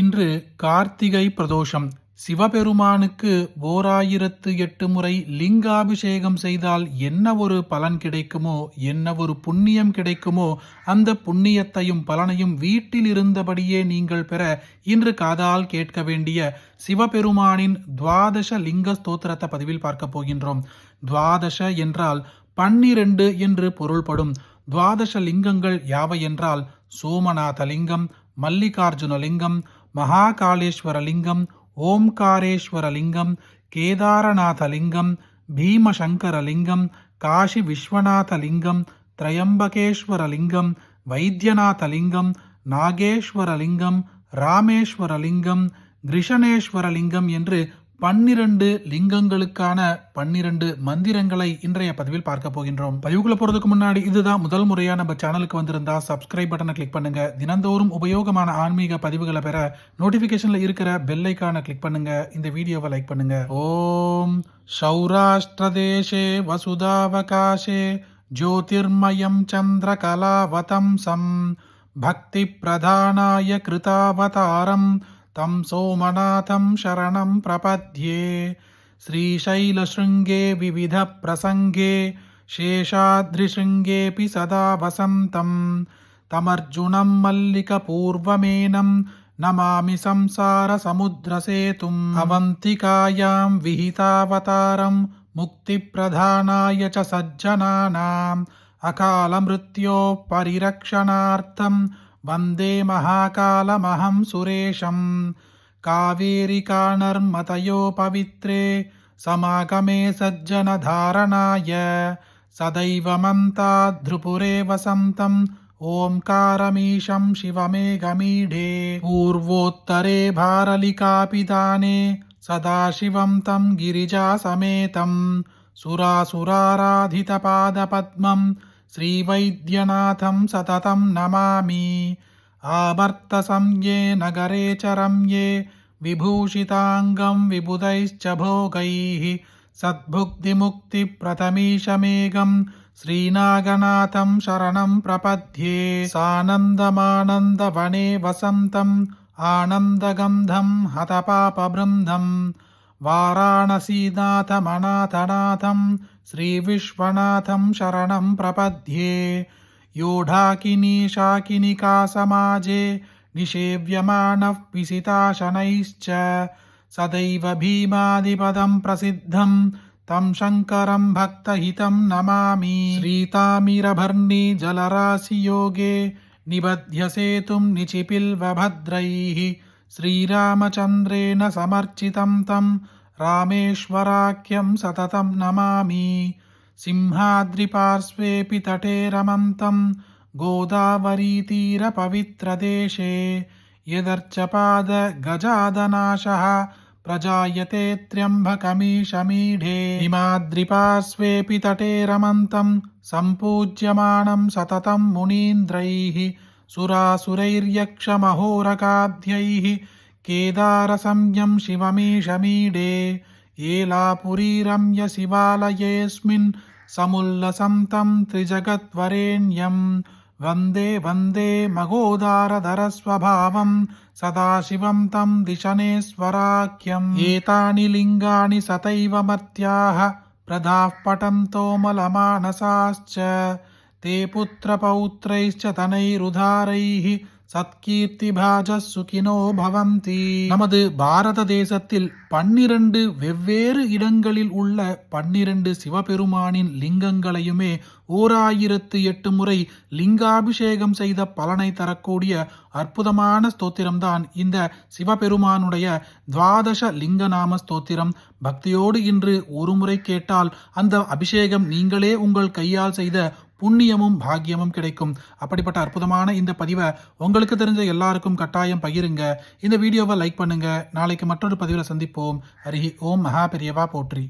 இன்று கார்த்திகை பிரதோஷம். சிவபெருமானுக்கு ஓராயிரத்து எட்டு முறை லிங்காபிஷேகம் செய்தால் என்ன ஒரு பலன் கிடைக்குமோ என்ன ஒரு புண்ணியம் கிடைக்குமோ அந்த புண்ணியத்தையும் பலனையும் வீட்டில் இருந்தபடியே நீங்கள் பெற இன்று காதால் கேட்க வேண்டிய சிவபெருமானின் துவாதச லிங்க ஸ்தோத்திரத்தை பதிவில் பார்க்க போகின்றோம். துவாதச என்றால் பன்னிரண்டு என்று பொருள்படும். துவாதச லிங்கங்கள் யாவை என்றால் சோமநாத லிங்கம் மல்லிகார்ஜுன லிங்கம் மகாகாளேஸ்வர ஓம்காரேஸ்வரலிங்கம் கேதாரநாதலிங்கம் பீமசங்கரலிங்கம் காஷி விஸ்வநாதலிங்கம் லிங்கம் வைத்தியநாதலிங்கம் நாகேஸ்வரலிங்கம் ராமேஸ்வரலிங்கம் கிருஷணேஸ்வரலிங்கம் என்று பன்னிரண்டு லிங்கங்களுக்கான பன்னிரண்டு மந்திரங்களை இன்றைய பதிவில் பார்க்க போகின்றோம். பதிவுக்குள்ள போறதுக்கு முன்னாடி இதுதான் முதல் முறையா நம்ம சேனலுக்கு வந்திருந்தா சப்ஸ்கிரைப் பட்டனை கிளிக் பண்ணுங்க. தினந்தோறும் உபயோகமான ஆன்மீக பதிவுகளை பெற நோட்டிபிகேஷன்ல இருக்கிற பெல்லைக்கான கிளிக் பண்ணுங்க. இந்த வீடியோவை லைக் பண்ணுங்க. ஓம் சௌராஷ்டிரதேசே வசுதாவகாசே ஜோதிர்மயம் சந்திரகலாவதம்சம். பக்தி பிரதானாய கிருதாவதாரம். तं सोमनाथं शरणं प्रपद्ये श्रीशैलशृङ्गे विविधप्रसङ्गे शेषाद्रिशृङ्गेऽपि सदा वसन्तं तमर्जुनं मल्लिकपूर्वमेनं नमामि संसारसमुद्रसेतुम् अवन्तिकायां विहितावतारं मुक्तिप्रधानाय च सज्जनानाम् अकालमृत्योः परिरक्षणार्थम् वन्दे महाकालमहं सुरेशं कावेरिकानर्मतयो पवित्रे समागमे सज्जनधारणाय सदैवमन्ताद्ध्रुपुरे वसन्तम् ओङ्कारमीशं शिवमेघमीढे पूर्वोत्तरे भारलिकापि दाने सदाशिवं तं गिरिजासमेतं सुरासुराराधितपादपद्मम् श्रीवैद्यनाथं सततं नमामि। आवर्तसंज्ञे नगरे च रम्ये विभूषिताङ्गं विबुधैश्च भोगैः। सद्भुक्तिमुक्तिप्रथमीशमेघं श्रीनागनाथं शरणं प्रपद्ये। सानन्दमानन्दवने वसन्तम् आनन्दगन्धं हतपापबृन्दम् वाराणसीनाथमनाथनाथं श्रीविश्वनाथं शरणं प्रपद्ये। योढाकिनी शाकिनिका समाजे निषेव्यमानः पिसिताशनैश्च सदैव भीमादिपदं प्रसिद्धं तं शङ्करं भक्तहितं नमामि। श्रीतामिरभर्णी जलराशियोगे निबध्यसेतुं निचिपिल्वभद्रैः श्रीरामचन्द्रेण समर्चितं तं रामेश्वराख्यं सततं नमामि सिंहाद्रिपार्श्वेऽपि तटे रमन्तं गोदावरीतीरपवित्रदेशे यदर्चपादगजादनाशः प्रजायते त्र्यम्बकमीशमीढे हिमाद्रिपार्श्वेऽपि तटे रमन्तं सम्पूज्यमानं सततं मुनीन्द्रैः सुरासुरैर्यक्षमहोरकाब्ध्यैः केदारसंज्ञं शिवमीशमीडे येलापुरीरम्य शिवालयेऽस्मिन् समुल्लसं तं त्रिजगद्वरेण्यं वन्दे वन्दे मगोदारधरस्वभावं सदाशिवं तं दिशनेश्वराख्यम् एतानि लिङ्गानि सतैव मर्त्याः प्रदाः पठन्तो मलमानसाश्च ते पुत्रपौत्रैश्च तनैरुधारैः சத்கீர்த்திபாஜ சுகினோ பவந்தி நமது பாரத தேசத்தில் பன்னிரண்டு வெவ்வேறு இடங்களில் உள்ள பன்னிரண்டு சிவபெருமானின் லிங்கங்களையுமே ஓராயிரத்து எட்டு முறை லிங்காபிஷேகம் செய்த பலனை தரக்கூடிய அற்புதமான ஸ்தோத்திரம்தான் இந்த சிவபெருமானுடைய துவாதச லிங்கநாம ஸ்தோத்திரம். பக்தியோடு இன்று ஒரு முறை கேட்டால் அந்த அபிஷேகம் நீங்களே உங்கள் கையால் செய்த புண்ணியமும் பாக்கியமும் கிடைக்கும். அப்படிப்பட்ட அற்புதமான இந்த பதிவை உங்களுக்கு தெரிஞ்ச எல்லாருக்கும் கட்டாயம் பகிருங்க. இந்த வீடியோவை லைக் பண்ணுங்க. நாளைக்கு மற்றொரு பதிவில் சந்திப்போம். அருகி ஓம் மகா பெரியவா போற்றி.